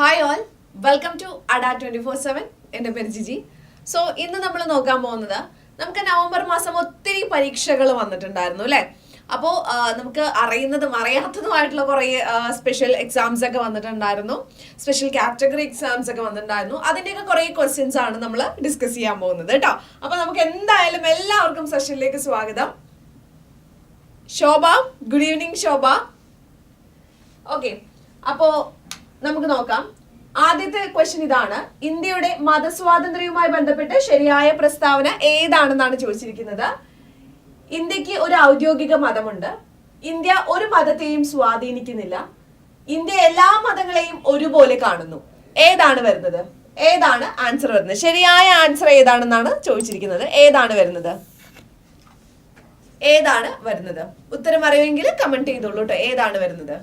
Hi all welcome to Adda twenty four seven എന്റെ പേര് Jiji. So ഇന്ന് നമ്മൾ നോക്കാൻ പോകുന്നത് നമുക്ക് നവംബർ മാസം ഒത്തിരി പരീക്ഷകൾ വന്നിട്ടുണ്ടായിരുന്നു അല്ലേ? അപ്പോൾ നമുക്ക് അറിയുന്നതും അറിയാത്തതുമായിട്ടുള്ള കുറേ സ്പെഷ്യൽ എക്സാംസ് ഒക്കെ വന്നിട്ടുണ്ടായിരുന്നു. സ്പെഷ്യൽ കാറ്റഗറി എക്സാംസ് ഒക്കെ വന്നിട്ടുണ്ടായിരുന്നു. അതിന്റെയൊക്കെ കുറേ ക്വസ്റ്റ്യൻസ് ആണ് നമ്മൾ ഡിസ്കസ് ചെയ്യാൻ പോകുന്നത് കേട്ടോ. അപ്പോൾ നമുക്ക് എന്തായാലും എല്ലാവർക്കും സെഷനിലേക്ക് സ്വാഗതം. Shobha good evening Shobha. Okay അപ്പോ നമുക്ക് നോക്കാം. ആദ്യത്തെ ക്വസ്റ്റ്യൻ ഇതാണ്. ഇന്ത്യയുടെ മതസ്വാതന്ത്ര്യവുമായി ബന്ധപ്പെട്ട് ശരിയായ പ്രസ്താവന ഏതാണെന്നാണ് ചോദിച്ചിരിക്കുന്നത്. ഇന്ത്യയ്ക്ക് ഒരു ഔദ്യോഗിക മതമുണ്ട്. ഇന്ത്യ ഒരു മതത്തെയും സ്വാധീനിക്കുന്നില്ല. ഇന്ത്യ എല്ലാ മതങ്ങളെയും ഒരുപോലെ കാണുന്നു. ഏതാണ് വരുന്നത്? ഏതാണ് ആൻസർ വരുന്നത്? ശരിയായ ആൻസർ ഏതാണെന്നാണ് ചോദിച്ചിരിക്കുന്നത്. ഏതാണ് വരുന്നത്? ഏതാണ് വരുന്നത്? ഉത്തരം അറിയുമെങ്കിൽ കമന്റ് ചെയ്തോളൂ കേട്ടോ ഏതാണ് വരുന്നത്?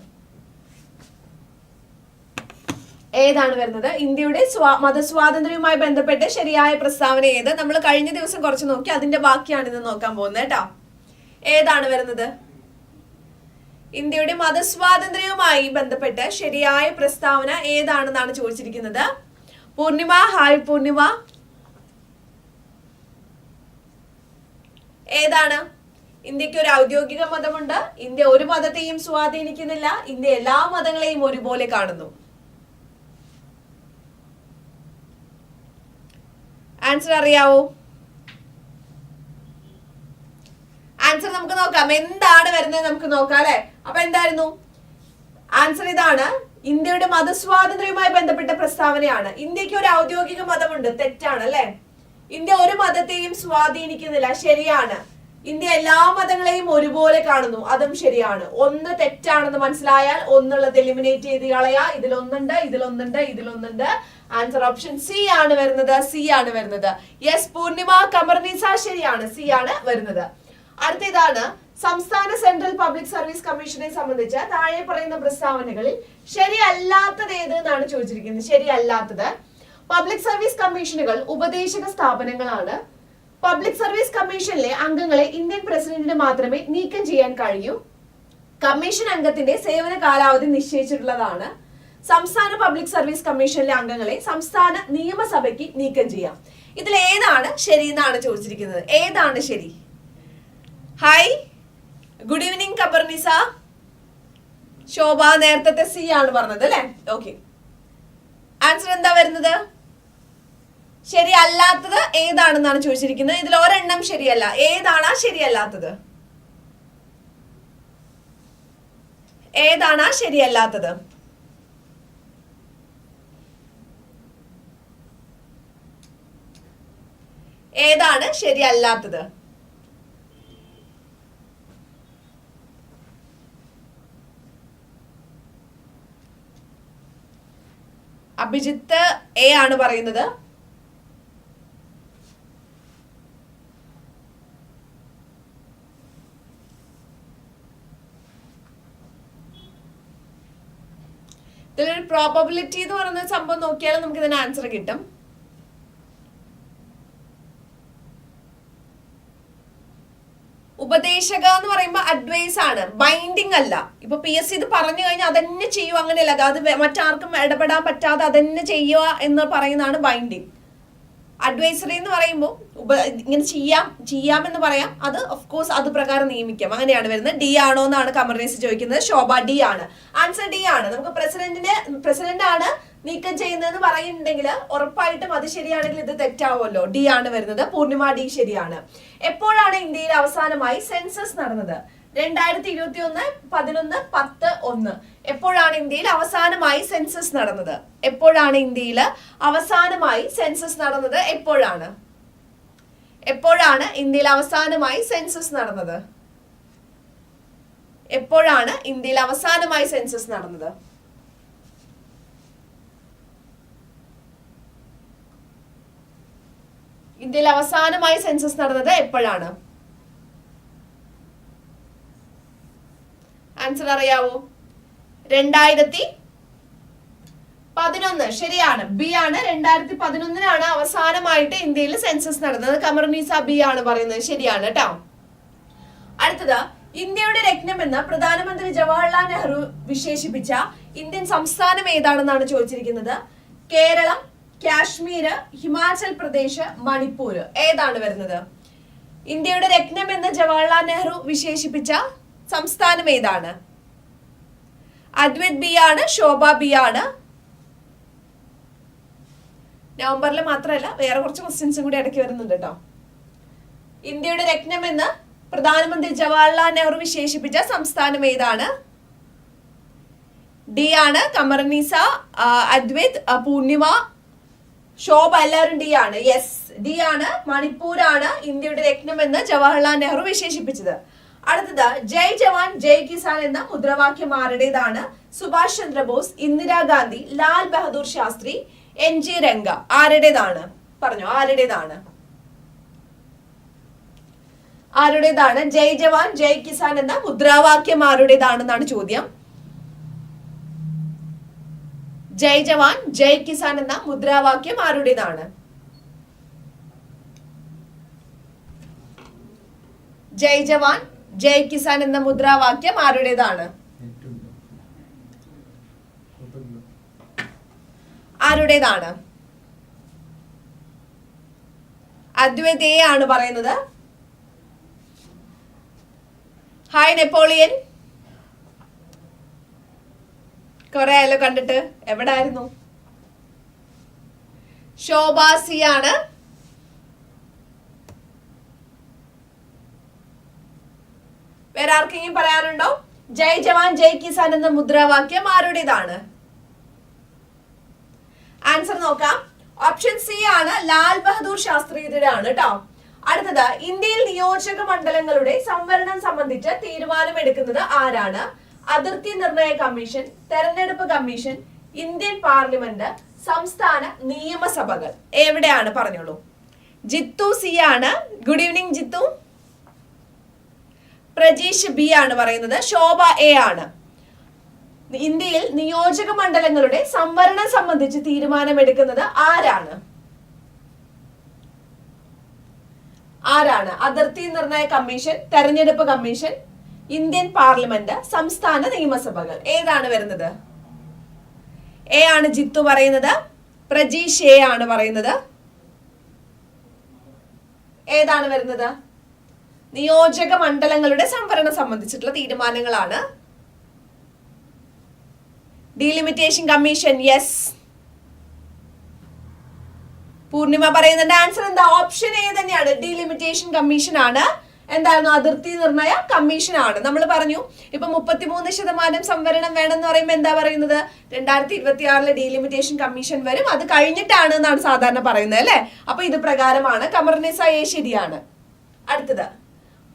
ഏതാണ് വരുന്നത്? ഇന്ത്യയുടെ സ്വാ മതസ്വാതന്ത്ര്യവുമായി ബന്ധപ്പെട്ട് ശരിയായ പ്രസ്താവന ഏത്? നമ്മൾ കഴിഞ്ഞ ദിവസം കുറച്ച് നോക്കി അതിന്റെ ബാക്കിയാണ് ഇന്ന് നോക്കാൻ പോകുന്നത് കേട്ടോ. ഏതാണ് വരുന്നത്? ഇന്ത്യയുടെ മതസ്വാതന്ത്ര്യവുമായി ബന്ധപ്പെട്ട് ശരിയായ പ്രസ്താവന ഏതാണെന്നാണ് ചോദിച്ചിരിക്കുന്നത്? പൂർണിമ ഹായ് പൂർണിമ. ഏതാണ്? ഇന്ത്യയ്ക്ക് ഒരു ഔദ്യോഗിക മതമുണ്ട്. ഇന്ത്യ ഒരു മതത്തെയും സ്വാധീനിക്കുന്നില്ല. ഇന്ത്യ എല്ലാ മതങ്ങളെയും ഒരുപോലെ കാണുന്നു. ആൻസർ അറിയാവോ? ആൻസർ നമുക്ക് നോക്കാം. എന്താണ് വരുന്നത് നമുക്ക് നോക്കാം അല്ലെ? അപ്പൊ എന്തായിരുന്നു? ആൻസർ ഇതാണ്. ഇന്ത്യയുടെ മതസ്വാതന്ത്ര്യവുമായി ബന്ധപ്പെട്ട പ്രസ്താവനയാണ്. ഇന്ത്യയ്ക്ക് ഒരു ഔദ്യോഗിക മതമുണ്ട്. തെറ്റാണ് അല്ലെ? ഇന്ത്യ ഒരു മതത്തെയും സ്വാധീനിക്കുന്നില്ല. ശരിയാണ്. ഇന്ത്യ എല്ലാ മതങ്ങളെയും ഒരുപോലെ കാണുന്നു. അതും ശരിയാണ്. ഒന്ന് തെറ്റാണെന്ന് മനസ്സിലായാൽ ഒന്നുള്ളത് എലിമിനേറ്റ് ചെയ്ത് കളയാ. ഇതിലൊന്നുണ്ട് ഇതിലൊന്നുണ്ട് ഇതിലൊന്നുണ്ട്. ആൻസർ ഓപ്ഷൻ സി ആണ് വരുന്നത്. സി ആണ് വരുന്നത്. യെസ് പൂർണിമ കമർനീസ ശരിയാണ്. സി ആണ് വരുന്നത്. അടുത്ത ഇതാണ് സംസ്ഥാന സെൻട്രൽ പബ്ലിക് സർവീസ് കമ്മീഷനെ സംബന്ധിച്ച് താഴെ പറയുന്ന പ്രസ്താവനകളിൽ ശരിയല്ലാത്തത് ഏത് എന്നാണ് ചോദിച്ചിരിക്കുന്നത്? ശരിയല്ലാത്തത്. പബ്ലിക് സർവീസ് കമ്മീഷനുകൾ ഉപദേശക സ്ഥാപനങ്ങളാണ്. പബ്ലിക് സർവീസ് കമ്മീഷനിലെ അംഗങ്ങളെ ഇന്ത്യൻ പ്രസിഡന്റിന് മാത്രമേ നീക്കം ചെയ്യാൻ കഴിയൂ. കമ്മീഷൻ അംഗത്തിന്റെ സേവന കാലാവധി നിശ്ചയിച്ചിട്ടുള്ളതാണ്. സംസ്ഥാന പബ്ലിക് സർവീസ് കമ്മീഷനിലെ അംഗങ്ങളെ സംസ്ഥാന നിയമസഭയ്ക്ക് നീക്കം ചെയ്യാം. ഇതിൽ ഏതാണ് ശരി എന്നാണ് ചോദിച്ചിരിക്കുന്നത്. ഏതാണ് ശരി? Hi good evening Kabarnisa Shobha നേരത്തെ സി ആണ് പറഞ്ഞത് അല്ലെ? ഓക്കെ ആൻസർ എന്താ വരുന്നത്? ശരിയല്ലാത്തത് ഏതാണെന്നാണ് ചോദിച്ചിരിക്കുന്നത്. ഇതിൽ ഒരെണ്ണം ശരിയല്ല. ഏതാണ് ശരിയല്ലാത്തത്? ഏതാണ് ശരിയല്ലാത്തത്? ഏതാണ് ശരിയല്ലാത്തത്? അഭിജിത്ത് എ ആണ് പറയുന്നത്. പ്രോബബിലിറ്റി എന്ന് പറയുന്ന സംഭവം നോക്കിയാൽ നമുക്ക് ഇതിന് ആൻസർ കിട്ടും. ഉപദേശക എന്ന് പറയുമ്പോൾ അഡ്വൈസ് ആണ്. ബൈൻഡിങ് അല്ല. ഇപ്പൊ പി എസ് സി ഇത് പറഞ്ഞു കഴിഞ്ഞാൽ അതന്നെ ചെയ്യുക അങ്ങനെയല്ല. അത് മറ്റാർക്കും ഇടപെടാൻ പറ്റാതെ അതന്നെ ചെയ്യുക എന്ന് പറയുന്നതാണ് ബൈൻഡിങ് അഡ്വൈസറി എന്ന് പറയുമ്പോൾ ഉപ ഇങ്ങനെ ചെയ്യാം ചെയ്യാമെന്ന് പറയാം. അത് ഓഫ് കോഴ്സ് അത് പ്രകാരം നിയമിക്കാം. അങ്ങനെയാണ് വരുന്നത്. ഡി ആണോ എന്നാണ് കമർനേസ് ചോദിക്കുന്നത്. ശോഭ ഡി ആണ്. ആൻസർ ഡി ആണ്. നമുക്ക് പ്രസിഡന്റിനെ പ്രസിഡന്റ് ആണ് നീക്കം ചെയ്യുന്നതെന്ന് പറയുന്നുണ്ടെങ്കിൽ ഉറപ്പായിട്ടും അത് ശരിയാണെങ്കിൽ ഇത് തെറ്റാവുമല്ലോ. ഡി ആണ് വരുന്നത്. പൂർണിമ ഡി ശരിയാണ്. എപ്പോഴാണ് ഇന്ത്യയിൽ അവസാനമായി സെൻസസ് നടന്നത്? രണ്ടായിരത്തി ഇരുപത്തി ഒന്ന് പതിനൊന്ന് പത്ത് ഒന്ന്. എപ്പോഴാണ് ഇന്ത്യയിൽ അവസാനമായി സെൻസസ് നടന്നത്? എപ്പോഴാണ് ഇന്ത്യയിൽ അവസാനമായി സെൻസസ് നടന്നത്? എപ്പോഴാണ്? എപ്പോഴാണ് ഇന്ത്യയിൽ അവസാനമായി സെൻസസ് നടന്നത്? എപ്പോഴാണ് ഇന്ത്യയിൽ അവസാനമായി സെൻസസ് നടന്നത്? ഇന്ത്യയിൽ അവസാനമായി സെൻസസ് നടന്നത് എപ്പോഴാണ്? ആൻസർ അറിയാവോ? രണ്ടായിരത്തി പതിനൊന്ന്. ശരിയാണ്. ബി ആണ്. രണ്ടായിരത്തി പതിനൊന്നിനാണ് അവസാനമായിട്ട് ഇന്ത്യയിൽ സെൻസസ് നടന്നത്. കമർനീസ ബി ആണ് പറയുന്നത്. ശരിയാണ് കേട്ടോ അടുത്തത് ഇന്ത്യയുടെ രത്നം എന്ന് പ്രധാനമന്ത്രി ജവഹർലാൽ നെഹ്റു വിശേഷിപ്പിച്ച ഇന്ത്യൻ സംസ്ഥാനം ഏതാണെന്നാണ് ചോദിച്ചിരിക്കുന്നത്? കേരളം കാശ്മീര് ഹിമാചൽ പ്രദേശ് മണിപ്പൂർ ഏതാണ് വരുന്നത്? ഇന്ത്യയുടെ രത്നം എന്ന് ജവഹർലാൽ നെഹ്റു വിശേഷിപ്പിച്ച സംസ്ഥാനം ഏതാണ്? അദ്വൈത് ബി ആണ് ശോഭ ബി ആണ് നവംബറിൽ മാത്രമല്ല വേറെ കുറച്ച് ക്വസ്റ്റ്യൻസും കൂടി ഇടയ്ക്ക് വരുന്നുണ്ട് കേട്ടോ ഇന്ത്യയുടെ രത്നം എന്ന് പ്രധാനമന്ത്രി ജവഹർലാൽ നെഹ്റു വിശേഷിപ്പിച്ച സംസ്ഥാനം ഏതാണ്? ഡി ആണ് കമർനിസ അദ്വിത് പൂർണിമ. ശോഭ എല്ലാവരും ഡി ആണ്. യെസ് ഡി ആണ്. മണിപ്പൂരാണ് ഇന്ത്യയുടെ രത്നം എന്ന് ജവഹർലാൽ നെഹ്റു വിശേഷിപ്പിച്ചത്. അടുത്തത് ജയ് ജവാൻ ജയ് കിസാൻ എന്ന മുദ്രാവാക്യം ആരുടേതാണ് സുഭാഷ് ചന്ദ്രബോസ് ഇന്ദിരാഗാന്ധി ലാൽ ബഹദൂർ ശാസ്ത്രി എൻ ജി രംഗ. ആരുടേതാണ്? പറഞ്ഞു ആരുടേതാണ്? ആരുടേതാണ്? ജയ് ജവാൻ ജയ് കിസാൻ എന്ന മുദ്രാവാക്യം ആരുടേതാണെന്നാണ് ചോദ്യം. ജയ് ജവാൻ ജയ് കിസാൻ എന്ന മുദ്രാവാക്യം ആരുടേതാണ്? ജയ് ജവാൻ ജയ് കിസാൻ എന്ന മുദ്രാവാക്യം ആരുടേതാണ്? ആരുടേതാണ്? അദ്വൈതയെ ആണ് പറയുന്നത്. ഹായ് നെപ്പോളിയൻ കുറെ ആയാലോ കണ്ടിട്ട്. എവിടെ ആയിരുന്നു ശോഭാസിയാണ്. വേറെ ആർക്കെങ്കിലും പറയാനുണ്ടോ? ജയ് ജവാൻ ജയ് കിസാൻ എന്ന മുദ്രാവാക്യം ആരുടേതാണ്? ആൻസർ നോക്കാം. ഓപ്ഷൻ സി ആണ് ലാൽ ബഹദൂർ ശാസ്ത്രിയുടെ ആണ് കേട്ടോ അടുത്തത് ഇന്ത്യയിൽ നിയോജക മണ്ഡലങ്ങളുടെ സംവരണം സംബന്ധിച്ച് തീരുമാനമെടുക്കുന്നത് ആരാണ്? അതിർത്തി നിർണയ കമ്മീഷൻ തെരഞ്ഞെടുപ്പ് കമ്മീഷൻ ഇന്ത്യൻ പാർലമെന്റ് സംസ്ഥാന നിയമസഭകൾ. എവിടെയാണ് പറഞ്ഞോളൂ? ജിത്തു സി ആണ്. Good evening Jithu. Prajeesh B ആണ് പറയുന്നത്. ശോഭ എ ആണ്. ഇന്ത്യയിൽ നിയോജക മണ്ഡലങ്ങളുടെ സംവരണം സംബന്ധിച്ച് തീരുമാനമെടുക്കുന്നത് ആരാണ്? ആരാണ്? അതിർത്തി നിർണയ കമ്മീഷൻ തെരഞ്ഞെടുപ്പ് കമ്മീഷൻ ഇന്ത്യൻ പാർലമെന്റ് സംസ്ഥാന നിയമസഭകൾ. ഏതാണ് വരുന്നത്? എ ആണ് ജിത്തു പറയുന്നത്. പ്രജീഷ് എ ആണ് പറയുന്നത്. ഏതാണ് വരുന്നത്? നിയോജക മണ്ഡലങ്ങളുടെ സംവരണം സംബന്ധിച്ചിട്ടുള്ള തീരുമാനങ്ങളാണ്. ഡീലിമിറ്റേഷൻ കമ്മീഷൻ യെസ് പൂർണിമ പറയുന്നുണ്ട്. ആൻസർ എന്താ? ഓപ്ഷൻ എ തന്നെയാണ്. ഡീലിമിറ്റേഷൻ കമ്മീഷൻ ആണ്. എന്തായിരുന്നു? അതിർത്തി നിർണയ കമ്മീഷൻ ആണ്. നമ്മൾ പറഞ്ഞു ഇപ്പൊ മുപ്പത്തിമൂന്ന് ശതമാനം സംവരണം വേണമെന്ന് പറയുമ്പോൾ എന്താ പറയുന്നത്? രണ്ടായിരത്തി ഇരുപത്തി ആറിലെ ഡീലിമിറ്റേഷൻ കമ്മീഷൻ വരും. അത് കഴിഞ്ഞിട്ടാണ് എന്നാണ് സാധാരണ പറയുന്നത് അല്ലെ? അപ്പൊ ഇത് പ്രകാരമാണ്. കമർനിസ എ ശരിയാണ്. അടുത്തത്.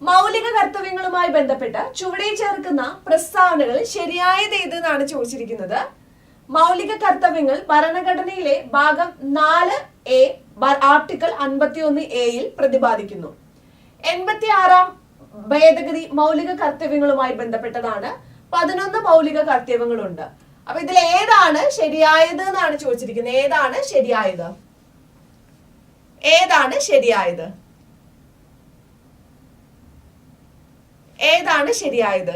മൗലിക കർത്തവ്യങ്ങളുമായി ബന്ധപ്പെട്ട് ചുവടെ ചേർക്കുന്ന പ്രസ്താവനകൾ ശരിയായത് ഏതെന്നാണ് ചോദിച്ചിരിക്കുന്നത്. മൗലിക കർത്തവ്യങ്ങൾ ഭരണഘടനയിലെ ഭാഗം നാല് എ ആർട്ടിക്കിൾ അൻപത്തിയൊന്ന് എയിൽ പ്രതിപാദിക്കുന്നു. എൺപത്തി ആറാം ഭേദഗതി മൗലിക കർത്തവ്യങ്ങളുമായി ബന്ധപ്പെട്ടതാണ് പതിനൊന്ന് മൗലിക കർത്തവ്യങ്ങളുണ്ട്. അപ്പൊ ഇതിൽ ഏതാണ് ശരിയായത് എന്നാണ് ചോദിച്ചിരിക്കുന്നത്. ഏതാണ് ശരിയായത്? ഏതാണ് ശരിയായത്? ഏതാണ് ശരിയായത്?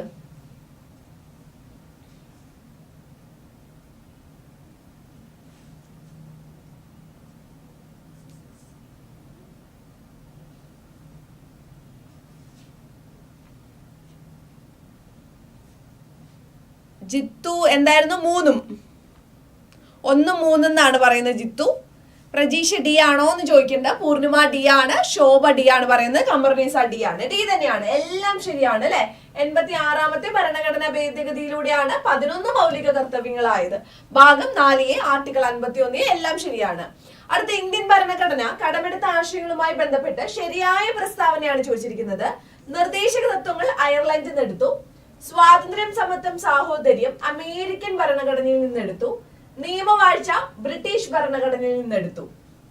ജിത്തു എന്തായിരുന്നു? മൂന്നും. ഒന്നും മൂന്നെന്നാണ് പറയുന്നത് ജിത്തു. പ്രജീഷ് ഡി ആണോ എന്ന് ചോദിക്കേണ്ട. പൂർണിമ ഡി ആണ് ശോഭ ഡി ആണ് പറയുന്നത്. കമർനീസ ഡി ആണ്. ഡി തന്നെയാണ്. എല്ലാം ശരിയാണ് അല്ലെ? എൺപത്തി ആറാമത്തെ ഭരണഘടനാ ഭേദഗതിയിലൂടെയാണ് പതിനൊന്ന് മൗലിക കർത്തവ്യങ്ങളായത്. ഭാഗം നാലിയെ ആർട്ടിക്കിൾ അൻപത്തി ഒന്നിയെ എല്ലാം ശരിയാണ്. അടുത്ത ഇന്ത്യൻ ഭരണഘടന കടമെടുത്ത ആശയങ്ങളുമായി ബന്ധപ്പെട്ട് ശരിയായ പ്രസ്താവനയാണ് ചോദിച്ചിരിക്കുന്നത്. നിർദ്ദേശക തത്വങ്ങൾ അയർലൻഡിൽ നിന്നെടുത്തു. സ്വാതന്ത്ര്യം സമത്വം സാഹോദര്യം അമേരിക്കൻ ഭരണഘടനയിൽ നിന്നെടുത്തു. നിയമവാഴ്ച ബ്രിട്ടീഷ് ഭരണഘടനയിൽ നിന്നെടുത്തു.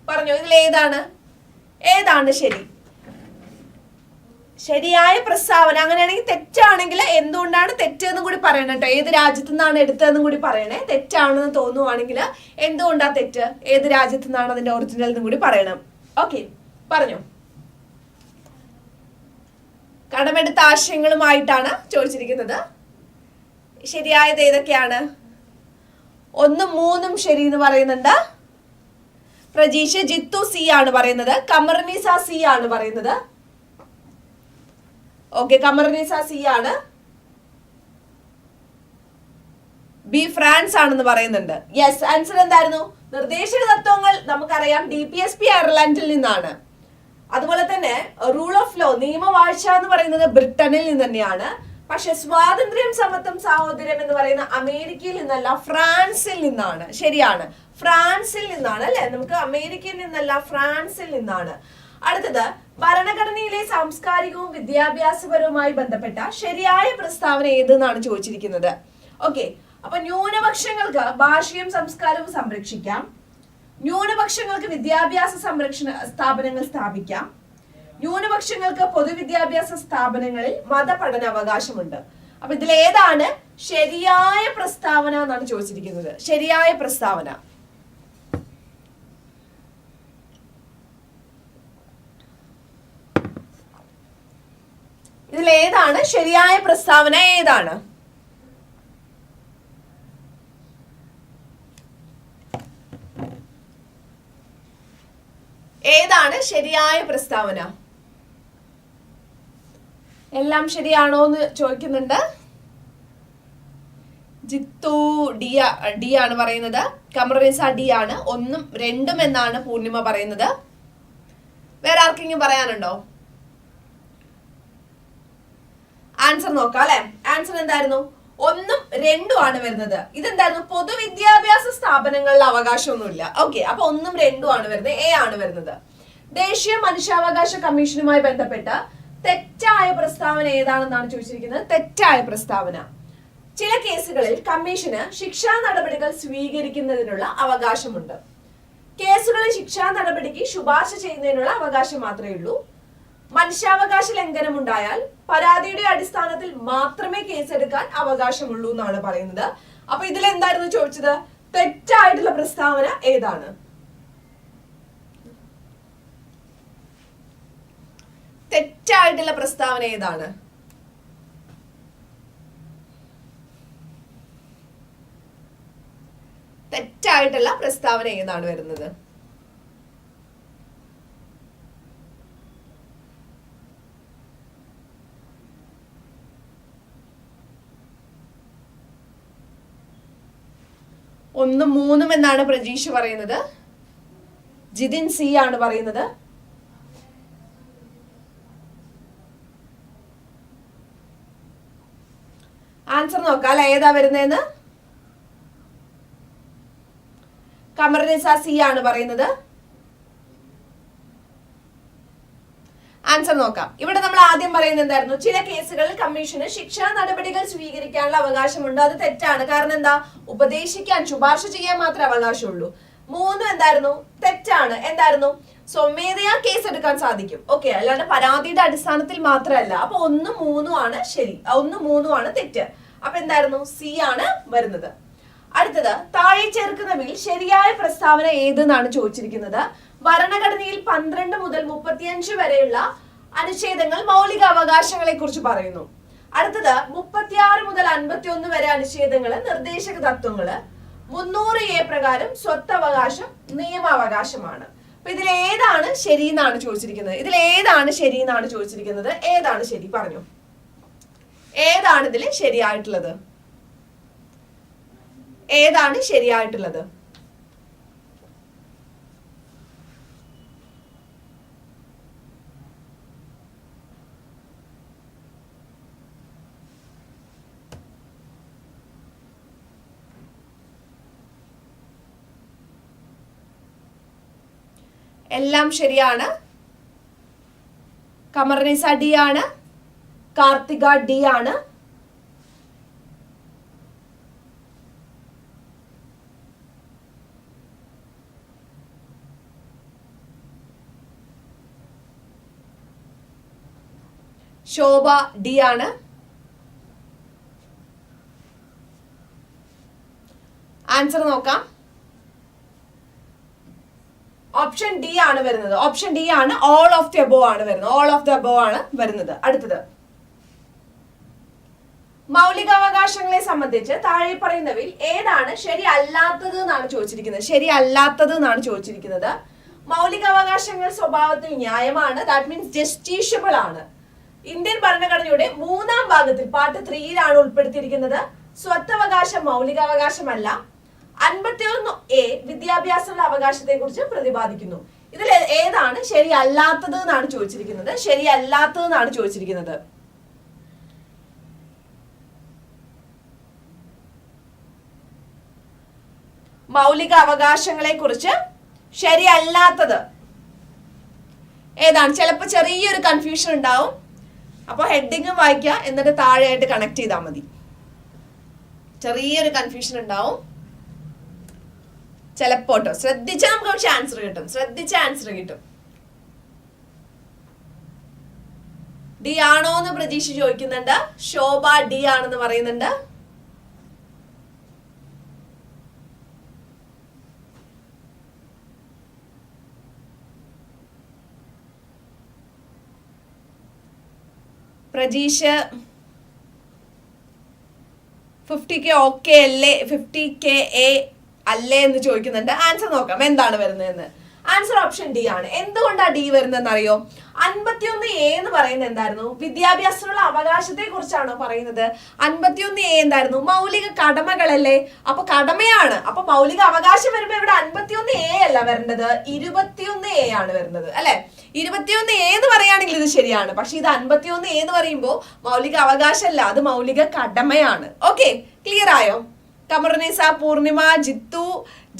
പറഞ്ഞു ഇതിൽ ഏതാണ് ഏതാണ് ശരി? ശരിയായ പ്രസ്താവന അങ്ങനെയാണെങ്കിൽ തെറ്റാണെങ്കിൽ എന്തുകൊണ്ടാണ് തെറ്റെന്നും കൂടി പറയണം കേട്ടോ. ഏത് രാജ്യത്തു നിന്നാണ് എടുത്തതെന്നും കൂടി പറയണേ. തെറ്റാണെന്ന് തോന്നുവാണെങ്കിൽ എന്തുകൊണ്ടാ തെറ്റ്? ഏത് രാജ്യത്തു നിന്നാണ് അതിന്റെ ഒറിജിനൽ എന്നും കൂടി പറയണം. ഓക്കെ പറഞ്ഞു. കടമെടുത്ത ആശയങ്ങളുമായിട്ടാണ് ചോദിച്ചിരിക്കുന്നത്. ശരിയായത് ഏതൊക്കെയാണ്? ഒന്നും മൂന്നും ശരി എന്ന് പറയുന്നുണ്ട്. പ്രജീഷ് ജിത്തു സി ആണ് പറയുന്നത്. കമർനിസ സി ആണ് പറയുന്നത്. ഓക്കെ കമർനിസ സി ആണ്. ബി ഫ്രാൻസ് ആണെന്ന് പറയുന്നുണ്ട്. യെസ് ആൻസർ എന്തായിരുന്നു? നിർദ്ദേശക തത്വങ്ങൾ നമുക്കറിയാം. ഡി പി എസ് പി അയർലൻഡിൽ നിന്നാണ്. അതുപോലെ തന്നെ റൂൾ ഓഫ് ലോ നിയമവാഴ്ച എന്ന് പറയുന്നത് ബ്രിട്ടനിൽ നിന്ന് തന്നെയാണ്. പക്ഷെ സ്വാതന്ത്ര്യം സമത്വം സാഹോദര്യം എന്ന് പറയുന്ന അമേരിക്കയിൽ നിന്നല്ല ഫ്രാൻസിൽ നിന്നാണ്. ശരിയാണ്. ഫ്രാൻസിൽ നിന്നാണ് അല്ലെ? നമുക്ക് അമേരിക്കയിൽ നിന്നല്ല ഫ്രാൻസിൽ നിന്നാണ്. അടുത്തത് ഭരണഘടനയിലെ സാംസ്കാരികവും വിദ്യാഭ്യാസപരവുമായി ബന്ധപ്പെട്ട ശരിയായ പ്രസ്താവന ഏതെന്നാണ് ചോദിച്ചിരിക്കുന്നത്? ഓക്കെ അപ്പൊ ന്യൂനപക്ഷങ്ങൾക്ക് ഭാഷയും സംസ്കാരവും സംരക്ഷിക്കാം. ന്യൂനപക്ഷങ്ങൾക്ക് വിദ്യാഭ്യാസ സംരക്ഷണ സ്ഥാപനങ്ങൾ സ്ഥാപിക്കാം. ന്യൂനപക്ഷങ്ങൾക്ക് പൊതുവിദ്യാഭ്യാസ സ്ഥാപനങ്ങളിൽ മതപഠന അവകാശമുണ്ട് അപ്പൊ ഇതിൽ ഏതാണ് ശരിയായ പ്രസ്താവന എന്നാണ് ചോദിച്ചിരിക്കുന്നത്. ശരിയായ പ്രസ്താവന. ഇതിൽ ഏതാണ് ശരിയായ പ്രസ്താവന ഏതാണ്? ഏതാണ് ശരിയായ പ്രസ്താവന? എല്ലാം ശരിയാണോ എന്ന് ചോദിക്കുന്നുണ്ട്. ജിത്തു ഡിയ ഡി ആണ് പറയുന്നത്. കമറീസ ഡി ആണ്. ഒന്നും രണ്ടും എന്നാണ് പൂർണിമ പറയുന്നത്. വേറെ ആർക്കെങ്കിലും പറയാനുണ്ടോ? ആൻസർ നോക്കാം അല്ലെ? ആൻസർ എന്തായിരുന്നു? ഒന്നും രണ്ടും ആണ് വരുന്നത്. ഇതെന്തായിരുന്നു? പൊതുവിദ്യാഭ്യാസ സ്ഥാപനങ്ങളിൽ അവകാശമൊന്നുമില്ല. ഓക്കെ അപ്പൊ ഒന്നും രണ്ടും ആണ് വരുന്നത്. എ ആണ് വരുന്നത്. ദേശീയ മനുഷ്യാവകാശ കമ്മീഷനുമായി ബന്ധപ്പെട്ട തെറ്റായ പ്രസ്താവന ഏതാണെന്നാണ് ചോദിച്ചിരിക്കുന്നത്? തെറ്റായ പ്രസ്താവന. ചില കേസുകളിൽ കമ്മീഷന് ശിക്ഷാ നടപടികൾ സ്വീകരിക്കുന്നതിനുള്ള അവകാശമുണ്ട്. കേസുകളിൽ ശിക്ഷാ നടപടിക്ക് ശുപാർശ ചെയ്യുന്നതിനുള്ള അവകാശം മാത്രമേ ഉള്ളൂ. മനുഷ്യാവകാശ ലംഘനം ഉണ്ടായാൽ പരാതിയുടെ അടിസ്ഥാനത്തിൽ മാത്രമേ കേസെടുക്കാൻ അവകാശമുള്ളൂ എന്നാണ് പറയുന്നത്. അപ്പൊ ഇതിൽ എന്തായിരുന്നു ചോദിച്ചത്? തെറ്റായിട്ടുള്ള പ്രസ്താവന ഏതാണ്? തെറ്റായിട്ടുള്ള പ്രസ്താവന ഏതാണ്? തെറ്റായിട്ടുള്ള പ്രസ്താവന ഏതാണ് വരുന്നത്? ഒന്ന് മൂന്നും എന്നാണ് പ്രജീഷ് പറയുന്നത്. ജിതിൻ സി ആണ് പറയുന്നത്. ആൻസർ നോക്കാം. അല്ലെ ഏതാ വരുന്നതെന്ന്? കമറിനിസ സി ആണ് പറയുന്നത്. ആൻസർ നോക്കാം. ഇവിടെ നമ്മൾ ആദ്യം പറയുന്നത് എന്തായിരുന്നു? ചില കേസുകളിൽ കമ്മീഷന് ശിക്ഷാ നടപടികൾ സ്വീകരിക്കാനുള്ള അവകാശമുണ്ട്. അത് തെറ്റാണ്. കാരണം എന്താ? ഉപദേശിക്കാൻ ശുപാർശ ചെയ്യാൻ മാത്രമേ അവകാശമുള്ളൂ. മൂന്ന് എന്തായിരുന്നു? തെറ്റാണ്. എന്തായിരുന്നു? സ്വമേധയാ കേസ് എടുക്കാൻ സാധിക്കും. ഓക്കെ അല്ലാണ്ട് പരാതിയുടെ അടിസ്ഥാനത്തിൽ മാത്രമല്ല. അപ്പൊ ഒന്ന് മൂന്നും ആണ് ശരി. ഒന്ന് മൂന്നും ആണ് തെറ്റ്. അപ്പൊ എന്തായിരുന്നു? സി ആണ് വരുന്നത്. അടുത്തത് താഴെ ചേർക്കുന്നവയിൽ ശരിയായ പ്രസ്താവന ഏതെന്നാണ് ചോദിച്ചിരിക്കുന്നത്? ഭരണഘടനയിൽ പന്ത്രണ്ട് മുതൽ മുപ്പത്തിയഞ്ച് വരെയുള്ള അനുച്ഛേദങ്ങൾ മൗലിക അവകാശങ്ങളെ കുറിച്ച് പറയുന്നു. അടുത്തത് മുപ്പത്തിയാറ് മുതൽ അൻപത്തി ഒന്ന് വരെ അനുച്ഛേദങ്ങൾ നിർദ്ദേശക തത്വങ്ങൾ മുന്നൂറ് എ പ്രകാരം സ്വത്തവകാശം നിയമാവകാശമാണ്. അപ്പൊ ഇതിൽ ഏതാണ് ശരി എന്നാണ് ചോദിച്ചിരിക്കുന്നത്. ഇതിൽ ഏതാണ് ശരി എന്നാണ് ചോദിച്ചിരിക്കുന്നത്. ഏതാണ് ശരി? പറഞ്ഞു. ഏതാണ് ഇതിൽ ശരിയായിട്ടുള്ളത്? ഏതാണ് ശരിയായിട്ടുള്ളത്? എല്ലാം ശരിയാണ്? കമർനിസ ഡി കാർത്തിക ഡി ആണ്. ശോഭ ഡി ആണ്. ആൻസർ നോക്കാം. ഓപ്ഷൻ ഡി ആണ് വരുന്നത്. ഓപ്ഷൻ ഡി ആണ്. ഓൾ ഓഫ് ദി അബോ ആണ് വരുന്നത്. ഓൾ ഓഫ് ദി അബോ ആണ് വരുന്നത്. അടുത്തത്. മൗലികാവകാശങ്ങളെ സംബന്ധിച്ച് താഴെ പറയുന്നവയിൽ ഏതാണ് ശരിയല്ലാത്തത് എന്നാണ് ചോദിച്ചിരിക്കുന്നത്. ശരിയല്ലാത്തത് എന്നാണ് ചോദിച്ചിരിക്കുന്നത്. മൗലികാവകാശങ്ങൾ സ്വഭാവത്തിൽ ന്യായമാണ്. ദാറ്റ് മീൻസ് ജസ്റ്റീഷ്യബിൾ ആണ്. ഇന്ത്യൻ ഭരണഘടനയുടെ മൂന്നാം ഭാഗത്തിൽ പാർട്ട് ത്രീയിലാണ് ഉൾപ്പെടുത്തിയിരിക്കുന്നത്. സ്വത്തവകാശം മൗലികാവകാശമല്ല. അൻപത്തിയൊന്ന് എ വിദ്യാഭ്യാസമുള്ള അവകാശത്തെ കുറിച്ച് പ്രതിപാദിക്കുന്നു. ഇതിൽ ഏതാണ് ശരിയല്ലാത്തത് എന്നാണ് ചോദിച്ചിരിക്കുന്നത്. ശരിയല്ലാത്തത് എന്നാണ് ചോദിച്ചിരിക്കുന്നത്. മൗലിക അവകാശങ്ങളെ കുറിച്ച് ശരിയല്ലാത്തത്. ഏതാണ്? ചിലപ്പോൾ ചെറിയൊരു കൺഫ്യൂഷൻ ഉണ്ടാവും. അപ്പോൾ ഹെഡിങ്ങും വായിക്കുക എന്നിട്ട് താഴെയായിട്ട് കണക്ട് ചെയ്താൽ മതി. ചെറിയൊരു കൺഫ്യൂഷൻ ഉണ്ടാവും. ചിലപ്പോ കേട്ടോ ശ്രദ്ധിച്ചാൽ നമുക്ക് പക്ഷെ ആൻസർ കിട്ടും. ശ്രദ്ധിച്ച ആൻസർ കിട്ടും. ഡി ആണോ എന്ന് പ്രതീക്ഷ ചോദിക്കുന്നുണ്ട്. ശോഭ ഡി ആണെന്ന് പറയുന്നുണ്ട്. പ്രജീഷ് ഫിഫ്റ്റി കെ ഓക്കെ അല്ലേ? ഫിഫ്റ്റി കെ എ അല്ലേ എന്ന് ചോദിക്കുന്നുണ്ട്. ആൻസർ നോക്കാം. എന്താണ് വരുന്നതെന്ന്? ആൻസർ ഓപ്ഷൻ ഡി ആണ്. എന്തുകൊണ്ടാണ് ഡി വരുന്നതെന്ന് അറിയോ അൻപത്തിയൊന്ന് എ എന്ന് പറയുന്നത് എന്തായിരുന്നു? വിദ്യാഭ്യാസത്തിനുള്ള അവകാശത്തെ കുറിച്ചാണോ പറയുന്നത്? അൻപത്തിയൊന്ന് എ എന്തായിരുന്നു? മൗലിക കടമകളല്ലേ? അപ്പൊ കടമയാണ്. അപ്പൊ മൗലിക അവകാശം വരുമ്പോ ഇവിടെ അൻപത്തിയൊന്ന് എ അല്ല വരേണ്ടത്. ഇരുപത്തിയൊന്ന് എ ആണ് വരുന്നത്. അല്ലെ? ഇരുപത്തിയൊന്ന് എ എന്ന് പറയുകയാണെങ്കിൽ ഇത് ശരിയാണ്. പക്ഷെ ഇത് അൻപത്തിയൊന്ന് എ എന്ന് പറയുമ്പോൾ മൗലിക അവകാശമല്ല. അത് മൗലിക കടമയാണ്. ഓക്കെ ക്ലിയർ ആയോ? കമർനിസ പൂർണിമ ജിത്തു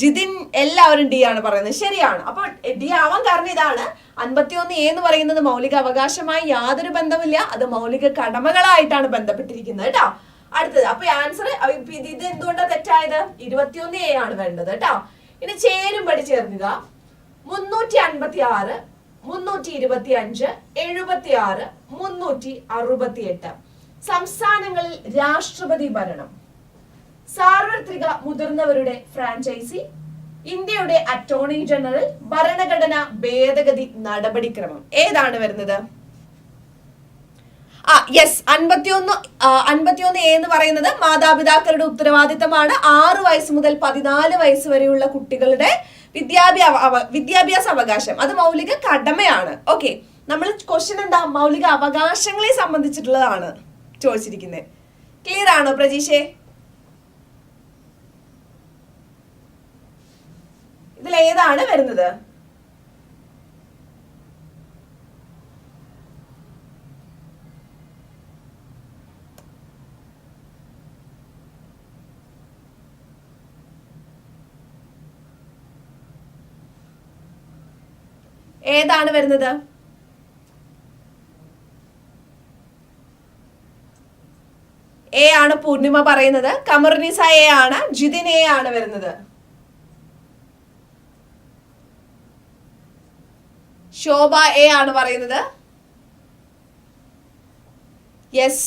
ജിതിൻ എല്ലാവരും ഡി ആണ് പറയുന്നത്. ശരിയാണ്. അപ്പൊ ഡി ആവാൻ കാരണം ഇതാണ്. അൻപത്തിയൊന്ന് എന്ന് പറയുന്നത് മൗലിക അവകാശമായി യാതൊരു ബന്ധമില്ല അത് മൗലിക കടമകളായിട്ടാണ് ബന്ധപ്പെട്ടിരിക്കുന്നത് കേട്ടോ. അടുത്തത്. അപ്പൊ ആൻസർ ഇത് എന്തുകൊണ്ടാണ് തെറ്റായത്? ഇരുപത്തിയൊന്ന് എ ആണ് വേണ്ടത് കേട്ടോ. ഇനി ചേരുംപടി ചേർക്കുക. മുന്നൂറ്റി അൻപത്തി ആറ് മുന്നൂറ്റി ഇരുപത്തി അഞ്ച് എഴുപത്തി ആറ് മുന്നൂറ്റി അറുപത്തി എട്ട് സംസ്ഥാനങ്ങളിൽ രാഷ്ട്രപതി ഭരണം. സാർവത്രിക മുതിർന്നവരുടെ ഫ്രാഞ്ചൈസി ഇന്ത്യയുടെ അറ്റോർണി ജനറൽ ഭരണഘടന ഭേദഗതി നടപടിക്രമം. ഏതാണ് വരുന്നത്? ആ യെസ് അൻപത്തിയൊന്ന് അൻപത്തിയൊന്ന് എ എന്ന് പറയുന്നത് മാതാപിതാക്കളുടെ ഉത്തരവാദിത്തമാണ്. ആറു വയസ്സ് മുതൽ പതിനാല് വയസ്സ് വരെയുള്ള കുട്ടികളുടെ വിദ്യാഭ്യാസ വിദ്യാഭ്യാസ അവകാശം. അത് മൗലിക കടമയാണ്. ഓക്കെ നമ്മൾ ക്വസ്റ്റ്യൻ എന്താ? മൗലിക അവകാശങ്ങളെ സംബന്ധിച്ചിട്ടുള്ളതാണ് ചോദിച്ചിരിക്കുന്നത് ക്ലിയർ ആണോ പ്രജീഷേ? ഇതിൽ ഏതാണ് വരുന്നത്? ഏതാണ് വരുന്നത്? എ ആണ് പൂർണിമ പറയുന്നത്. കമർനിസ എ ആണ് ജിതിൻ എ ആണ് വരുന്നത്. ശോഭ എ ആണ് പറയുന്നത്. യെസ്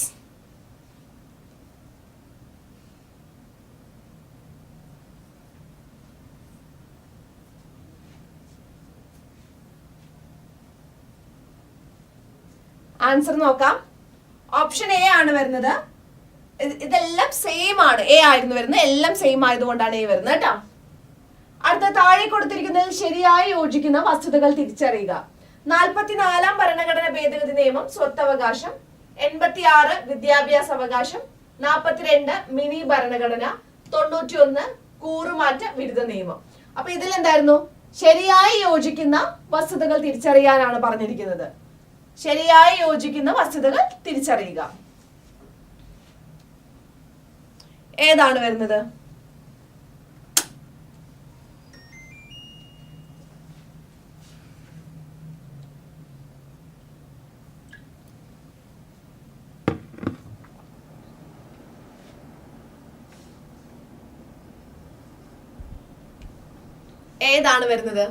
ആൻസർ നോക്കാം. ഓപ്ഷൻ എ ആണ് വരുന്നത്. ഇതെല്ലാം സെയിം ആണ്. എ ആയിരുന്നു വരുന്നത്. എല്ലാം സെയിം ആയതുകൊണ്ടാണ് എ വരുന്നത് കേട്ടോ. അടുത്ത താഴെ കൊടുത്തിരിക്കുന്നതിൽ ശരിയായി യോജിക്കുന്ന വസ്തുതകൾ തിരിച്ചറിയുക. നാൽപ്പത്തിനാലാം ഭരണഘടന ഭേദഗതി നിയമം സ്വത്തവകാശം. എൺപത്തി ആറ് വിദ്യാഭ്യാസ അവകാശം നാൽപ്പത്തിരണ്ട് മിനി ഭരണഘടന. തൊണ്ണൂറ്റി ഒന്ന് കൂറുമാറ്റ വിരുദ്ധ നിയമം. അപ്പൊ ഇതിൽ എന്തായിരുന്നു ശരിയായി യോജിക്കുന്ന വസ്തുതകൾ തിരിച്ചറിയാനാണ് പറഞ്ഞിരിക്കുന്നത്. ശരിയായി യോജിക്കുന്ന വസ്തുതകൾ തിരിച്ചറിയുക. ഏതാണ് വരുന്നത്? ഏതാണ് വരുന്നത്?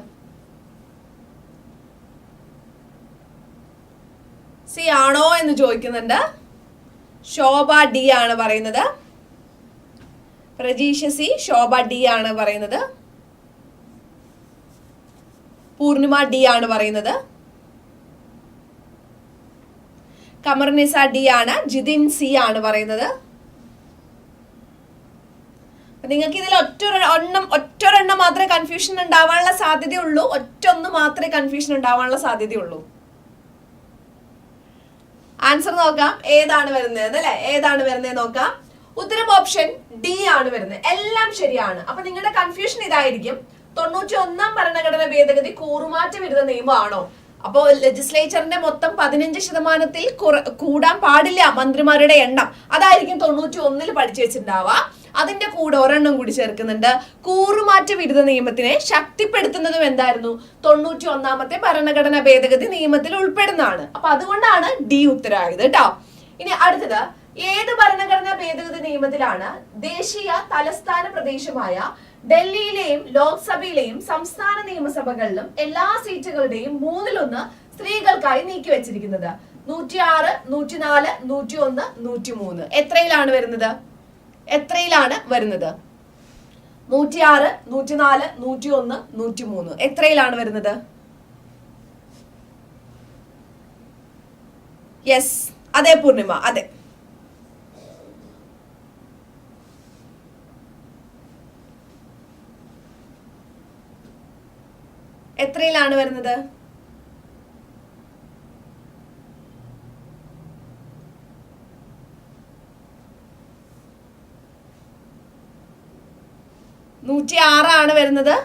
സി ആണോ എന്ന് ചോദിക്കുന്നുണ്ട്. ശോഭ ഡി ആണ് പറയുന്നത്. പ്രജീഷ സി ശോഭ ഡി ആണ് പറയുന്നത്. പൂർണിമ ഡി ആണ് പറയുന്നത്. കമർനിസ ഡി ആണ് ജിതിൻ സി ആണ് പറയുന്നത്. നിങ്ങൾക്ക് ഇതിൽ ഒറ്റ എണ്ണം ഒറ്റൊരെണ്ണം മാത്രമേ കൺഫ്യൂഷൻ ഉണ്ടാവാനുള്ള സാധ്യതയുള്ളൂ. ഒറ്റ ഒന്ന് മാത്രമേ കൺഫ്യൂഷൻ ഉണ്ടാവാനുള്ള സാധ്യതയുള്ളൂ. ആൻസർ നോക്കാം. ഏതാണ് വരുന്നത് അല്ലെ? ഏതാണ് വരുന്നത് നോക്കാം. ഉത്തരം ഓപ്ഷൻ ഡി ആണ് വരുന്നത്. എല്ലാം ശരിയാണ്. അപ്പൊ നിങ്ങളുടെ കൺഫ്യൂഷൻ ഇതായിരിക്കും. തൊണ്ണൂറ്റി ഒന്നാം ഭരണഘടന ഭേദഗതി കൂറുമാറ്റ വിരുദ്ധ നിയമമാണോ? അപ്പോ ലെജിസ്ലേച്ചറിന്റെ മൊത്തം പതിനഞ്ച് ശതമാനത്തിൽ കൂടാൻ പാടില്ല മന്ത്രിമാരുടെ എണ്ണം. അതായിരിക്കും തൊണ്ണൂറ്റി ഒന്നിൽ പഠിച്ചു വെച്ചിട്ടുണ്ടാവുക. അതിന്റെ കൂടെ ഒരെണ്ണം കൂടി ചേർക്കുന്നുണ്ട്. കൂറുമാറ്റ വിരുദ്ധ നിയമത്തിനെ ശക്തിപ്പെടുത്തുന്നതും എന്തായിരുന്നു? തൊണ്ണൂറ്റി ഒന്നാമത്തെ ഭരണഘടനാ ഭേദഗതി നിയമത്തിൽ ഉൾപ്പെടുന്നതാണ്. അപ്പൊ അതുകൊണ്ടാണ് ഡി ഉത്തരമായത് കേട്ടോ ഇനി അടുത്തത് ഏത് ഭരണഘടനാ ഭേദഗതി നിയമത്തിലാണ് ദേശീയ തലസ്ഥാന പ്രദേശമായ ഡൽഹിയിലെയും ലോക്സഭയിലെയും സംസ്ഥാന നിയമസഭകളിലും എല്ലാ സീറ്റുകളുടെയും മൂന്നിലൊന്ന് സ്ത്രീകൾക്കായി നീക്കി വെച്ചിരിക്കുന്നത്? നൂറ്റി ആറ് നൂറ്റിനാല് നൂറ്റി ഒന്ന് നൂറ്റി മൂന്ന് എത്രയിലാണ് വരുന്നത്? എത്രയിലാണ് വരുന്നത്? നൂറ്റിയാറ് നൂറ്റിനാല് നൂറ്റി നൂറ്റി മൂന്ന് എത്രയിലാണ് വരുന്നത്? യെസ് അതെ പൂർണിമ അതെ. എത്രയിലാണ് വരുന്നത്? നൂറ്റി ആറാണ് വരുന്നത്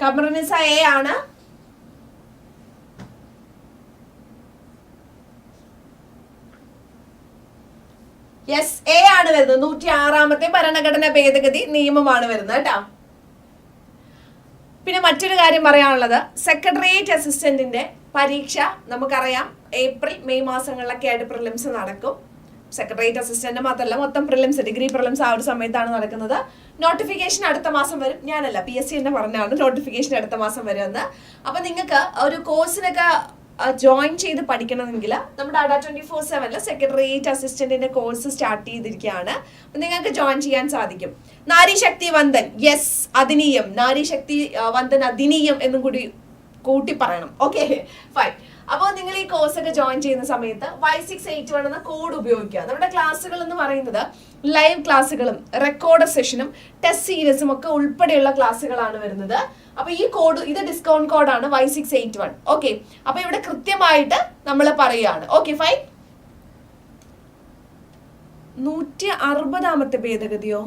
കമറിനിസ എ ആണ്. യെസ് എ ആണ് വരുന്നത്. നൂറ്റി ആറാമത്തെ ഭരണഘടനാ ഭേദഗതി നിയമമാണ് വരുന്നത് കേട്ടോ. പിന്നെ മറ്റൊരു കാര്യം പറയാനുള്ളത്. സെക്രട്ടേറിയറ്റ് അസിസ്റ്റന്റിന്റെ പരീക്ഷ നമുക്കറിയാം. ഏപ്രിൽ മെയ് മാസങ്ങളിലൊക്കെ ആയിട്ട് പ്രിലിംസ് നടക്കും. സെക്രട്ടേറിയറ്റ് അസിസ്റ്റന്റ് മാത്രമല്ല മൊത്തം പ്രിലിംസ് ഡിഗ്രി പ്രിലിംസ് ആ ഒരു സമയത്താണ് നടക്കുന്നത്. നോട്ടിഫിക്കേഷൻ അടുത്ത മാസം വരും. ഞാനല്ല പി എസ് സി തന്നെ പറഞ്ഞാണ് നോട്ടിഫിക്കേഷൻ അടുത്ത മാസം വരുമെന്ന്. അപ്പൊ നിങ്ങൾക്ക് ഒരു കോഴ്സിനൊക്കെ ജോയിൻ ചെയ്ത് പഠിക്കണമെങ്കിൽ നമ്മുടെ അഡ ട്വന്റി ഫോർ സെവനിൽ സെക്രട്ടേറിയറ്റ് അസിസ്റ്റന്റിന്റെ കോഴ്സ് സ്റ്റാർട്ട് ചെയ്തിരിക്കുകയാണ്. നിങ്ങൾക്ക് ജോയിൻ ചെയ്യാൻ സാധിക്കും. നാരി ശക്തി വന്ദൻ. യെസ് അതിനീയം. നാരി ശക്തി ആ, വന്ദൻ അതിനീയം എന്നും കൂടി കൂട്ടി പറയണം. ഓക്കെ ഫൈൻ അപ്പോൾ നിങ്ങൾ ഈ കോഴ്സ് ഒക്കെ ജോയിൻ ചെയ്യുന്ന സമയത്ത് വൈ സിക്സ് എയ്റ്റ് വൺ എന്ന കോഡ് ഉപയോഗിക്കുക. നമ്മുടെ ക്ലാസ്സുകൾ എന്ന് പറയുന്നത് ലൈവ് ക്ലാസ്സുകളും റെക്കോർഡ് സെഷനും ടെസ്റ്റ് സീരീസും ഒക്കെ ഉൾപ്പെടെയുള്ള ക്ലാസ്സുകളാണ് വരുന്നത്. അപ്പോൾ ഈ കോഡ് ഇത് ഡിസ്കൗണ്ട് കോഡാണ് Y six eight one okay അപ്പൊ ഇവിടെ കൃത്യമായിട്ട് നമ്മൾ പറയുകയാണ്. ഓക്കെ ഫൈൻ നൂറ്റി അറുപതാമത്തെ ഭേദഗതിയോ?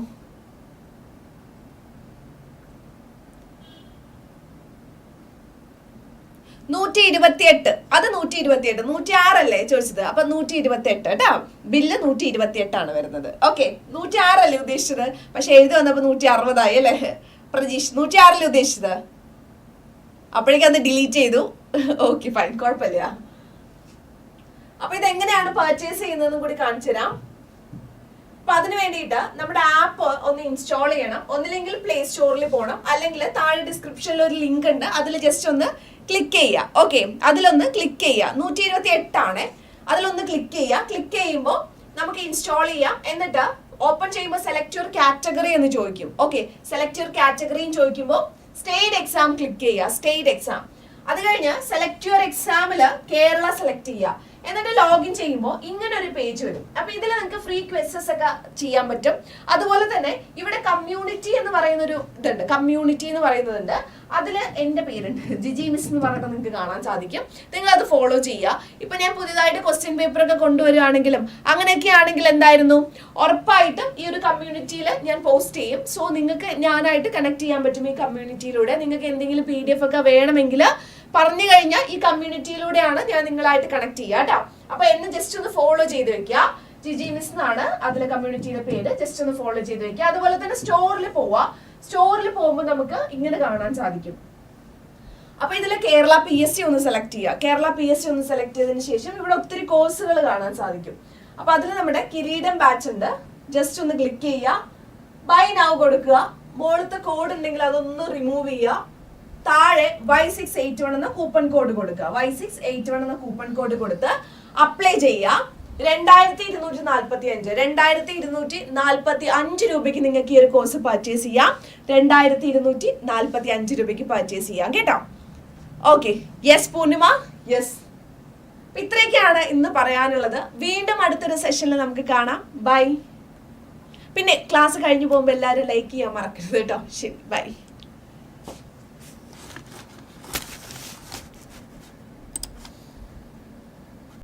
നൂറ്റി ഇരുപത്തി എട്ട് അത് നൂറ്റി ഇരുപത്തി എട്ട് നൂറ്റി ആറല്ലേ ചോദിച്ചത്? അപ്പൊ നൂറ്റി ഇരുപത്തി എട്ട് കേട്ടോ. ബില്ല് നൂറ്റി ഇരുപത്തി എട്ടാണ് വരുന്നത്. ഓക്കെ. നൂറ്റി ആറല്ലേ ഉദ്ദേശിച്ചത്? പക്ഷെ എഴുതി വന്നപ്പോ നൂറ്റി അറുപതായി അല്ലേ? പ്രതീക്ഷ. നൂറ്റി ആറല്ലേ ഉദ്ദേശിച്ചത്? അപ്പോഴേക്കും അത് ഡിലീറ്റ് ചെയ്തു. Okay fine. കുഴപ്പമില്ല. അപ്പൊ ഇത് എങ്ങനെയാണ് പർച്ചേസ് ചെയ്യുന്നതെന്നും കൂടി കാണിച്ചു തരാം. അപ്പൊ അതിന് വേണ്ടിയിട്ട് നമ്മുടെ ആപ്പ് ഒന്ന് ഇൻസ്റ്റാൾ ചെയ്യണം. ഒന്നില്ലെങ്കിൽ പ്ലേ സ്റ്റോറിൽ പോകണം അല്ലെങ്കിൽ താഴെ ഡിസ്ക്രിപ്ഷനിൽ ഒരു ലിങ്ക് ഉണ്ട്. അതിൽ ജസ്റ്റ് ഒന്ന് ക്ലിക്ക് ചെയ്യുക. ഓക്കെ അതിലൊന്ന് ക്ലിക്ക് ചെയ്യുക. നൂറ്റി ഇരുപത്തി എട്ടാണ് അതിലൊന്ന് ക്ലിക്ക് ചെയ്യുക. ക്ലിക്ക് ചെയ്യുമ്പോൾ നമുക്ക് ഇൻസ്റ്റാൾ ചെയ്യാം. എന്നിട്ട് ഓപ്പൺ ചെയ്യുമ്പോൾ സെലക്ട് യുവർ കാറ്റഗറി എന്ന് ചോദിക്കും. ഓക്കെ സെലക്ട് യുവർ കാറ്റഗറിയും ചോദിക്കുമ്പോൾ സ്റ്റേറ്റ് എക്സാം ക്ലിക്ക് ചെയ്യുക. സ്റ്റേറ്റ് എക്സാം അത് കഴിഞ്ഞ് സെലക്ട് യുവർ എക്സാമിൽ കേരള സെലക്ട് ചെയ്യുക. എന്നിട്ട് ലോഗിൻ ചെയ്യുമ്പോൾ ഇങ്ങനെ ഒരു പേജ് വരും. അപ്പൊ ഇതിൽ നിങ്ങൾക്ക് ഫ്രീ ക്വസ്റ്റസ് ഒക്കെ ചെയ്യാൻ പറ്റും. അതുപോലെ തന്നെ ഇവിടെ കമ്മ്യൂണിറ്റി എന്ന് പറയുന്ന ഒരു ഇതുണ്ട്. കമ്മ്യൂണിറ്റി എന്ന് പറയുന്നതുണ്ട്. അതിൽ എന്റെ പേരുണ്ട്. ജിജി മിസ് എന്ന് പറഞ്ഞിട്ട് നിങ്ങൾക്ക് കാണാൻ സാധിക്കും. നിങ്ങൾ അത് ഫോളോ ചെയ്യുക. ഇപ്പൊ ഞാൻ പുതിയതായിട്ട് ക്വസ്റ്റ്യൻ പേപ്പർ ഒക്കെ കൊണ്ടുവരികയാണെങ്കിലും അങ്ങനെയൊക്കെ ആണെങ്കിൽ എന്തായിരുന്നു? ഉറപ്പായിട്ടും ഈ ഒരു കമ്മ്യൂണിറ്റിയിൽ ഞാൻ പോസ്റ്റ് ചെയ്യും. സോ നിങ്ങൾക്ക് ഞാനായിട്ട് കണക്ട് ചെയ്യാൻ പറ്റും ഈ കമ്മ്യൂണിറ്റിയിലൂടെ നിങ്ങൾക്ക് എന്തെങ്കിലും പി ഒക്കെ വേണമെങ്കിൽ പറഞ്ഞു കഴിഞ്ഞാൽ ഈ കമ്മ്യൂണിറ്റിയിലൂടെയാണ് ഞാൻ നിങ്ങളായിട്ട് കണക്ട് ചെയ്യുക കേട്ടോ. അപ്പൊ എന്നെ ജസ്റ്റ് ഒന്ന് ഫോളോ ചെയ്ത് വെക്കുക. ജിജി മിസ് എന്നാണ് അതിലെ കമ്മ്യൂണിറ്റിയുടെ പേര്. ജസ്റ്റ് ഒന്ന് ഫോളോ ചെയ്ത് വെക്കുക. അതുപോലെ തന്നെ സ്റ്റോറിൽ പോവാ സ്റ്റോറിൽ പോകുമ്പോൾ നമുക്ക് ഇങ്ങനെ കാണാൻ സാധിക്കും. അപ്പൊ ഇതിൽ കേരള പി എസ് സി ഒന്ന് സെലക്ട് ചെയ്യുക. കേരള പി എസ് സി ഒന്ന് സെലക്ട് ചെയ്തതിന് ശേഷം ഇവിടെ ഒത്തിരി കോഴ്സുകൾ കാണാൻ സാധിക്കും. അപ്പൊ അതിൽ നമ്മുടെ കിരീടം ബാച്ച് ഉണ്ട്. ജസ്റ്റ് ഒന്ന് ക്ലിക്ക് ചെയ്യുക. ബൈ നാവ് കൊടുക്കുക. മുകളിലത്തെ കോഡ് ഉണ്ടെങ്കിൽ അതൊന്ന് റിമൂവ് ചെയ്യുക. താഴെ വൈ സിക്സ് എയ്റ്റ് വൺ എന്ന കൂപ്പൺ കോഡ് കൊടുക്കുക. വൈ സിക്സ് എയ്റ്റ് വൺ എന്ന കൂപ്പൺ കോഡ് കൊടുത്ത് അപ്ലൈ ചെയ്യുക. രണ്ടായിരത്തി ഇരുന്നൂറ്റി നാൽപ്പത്തി അഞ്ച് രണ്ടായിരത്തി ഇരുന്നൂറ്റി നാൽപ്പത്തി അഞ്ച് രൂപയ്ക്ക് നിങ്ങൾക്ക് ഈ ഒരു കോഴ്സ് പർച്ചേസ് ചെയ്യാം. രണ്ടായിരത്തി ഇരുന്നൂറ്റി നാൽപ്പത്തി അഞ്ച് രൂപയ്ക്ക് പർച്ചേസ് ചെയ്യാം. കേട്ടോ? Okay yes Purnima? യെസ് ഇത്രയൊക്കെയാണ് ഇന്ന് പറയാനുള്ളത്. വീണ്ടും അടുത്തൊരു സെഷനിൽ നമുക്ക് കാണാം. ബൈ പിന്നെ ക്ലാസ് കഴിഞ്ഞു പോകുമ്പോൾ എല്ലാവരും ലൈക്ക് ചെയ്യാൻ മറക്കരുത് കേട്ടോ. ശരി ബൈ